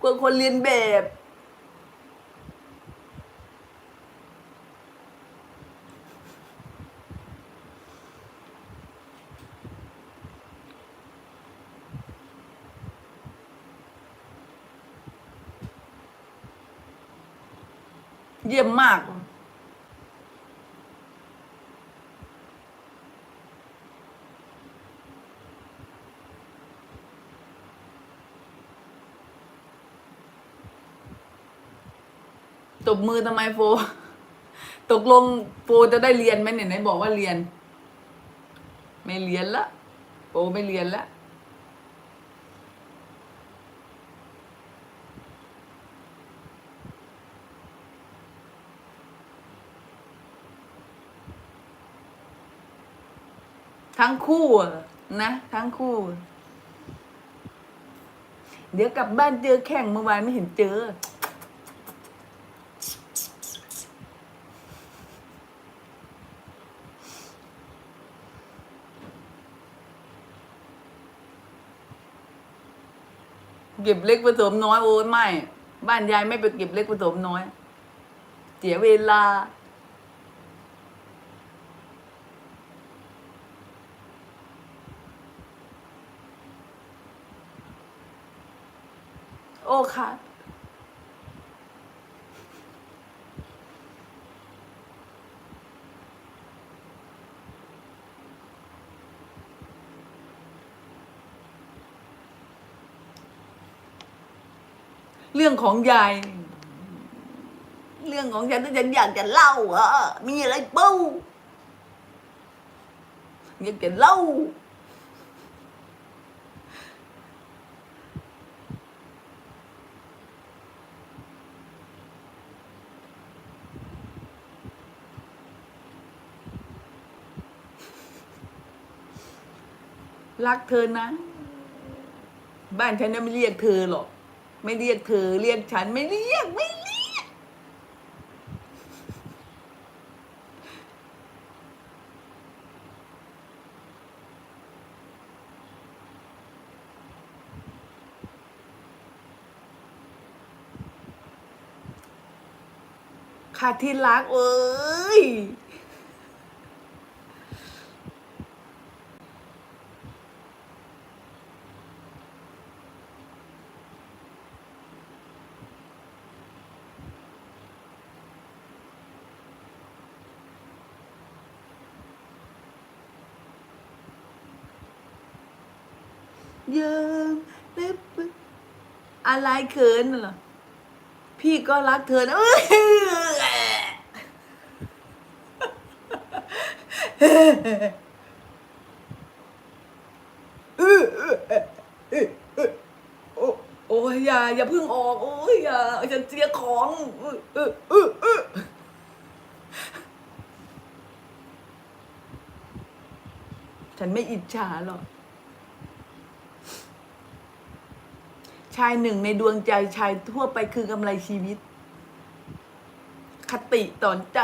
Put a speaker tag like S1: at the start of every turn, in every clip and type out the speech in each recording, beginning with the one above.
S1: กลัวคนเรียนแบบเยี่ยมมาก ตบมือทำไมโฟ ตกลงโฟจะได้เรียนไหมเนี่ยไหนบอกว่าเรียน ไม่เรียนละโฟไม่เรียนละทั้งคู่นะ ทั้งคู่ เดี๋ยวกลับบ้านเจอแข่งเมื่อวานไม่เห็นเจอ เก็บเล็กผสมน้อยโอ้ยไม่ บ้านยายไม่ไปเก็บเล็กผสมน้อย เสียเวลา โอ้ค่ะ เรื่องของยาย เรื่องของฉันที่ฉันอยากจะเล่าอะมีอะไรเป้าอยากจะเล่ารักเธอนะ บ้านฉันไม่เรียกเธอหรอก ไม่เรียกเธอเรียกฉันไม่เรียกไม่เรียก ค่ะที่รักเอ้ย ยังเล็บอะไรเขินน่ะเหรอพี่ก็รักเธอนะเอ้ยโอ้โอ้ยอย่าอย่าเพึ่งออก โอ้ยอย่าฉันเสียของฉันไม่อิจฉาหรอก ชายหนึ่งในดวงใจชายทั่วไปคือกำไรชีวิต คติตอนใจ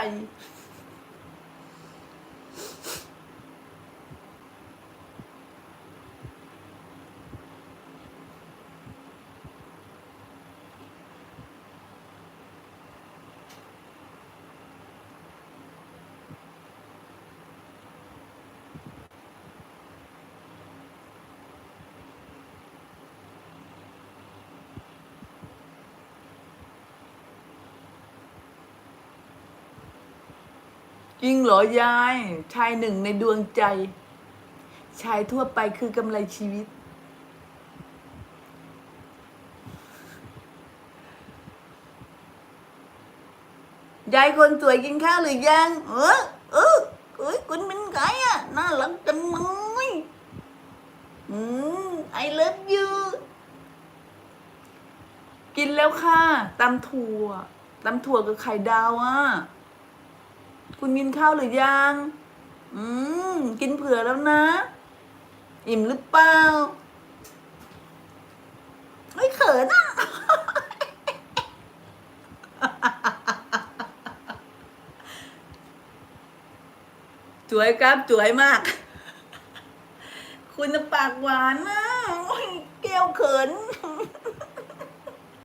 S1: จริงเหรอยาย ชายหนึ่งในดวงใจ ชายทั่วไปคือกำไรชีวิต ยายคนสวยกินข้าวหรือยัง เออเออเอ้ยคุณเป็นไงอะน่ารักจังเลยอืมไอเลิฟยูกินแล้วค่ะตำถั่วตำถั่วกับไข่ดาวอะ คุณกินข้าวหรือยัง อืม กินเผื่อแล้วนะ อิ่มหรือเปล่าไม่เขินอะสวยครับสวยมาก คุณน่ะปากหวานนะโอ้ยแก้วเขิน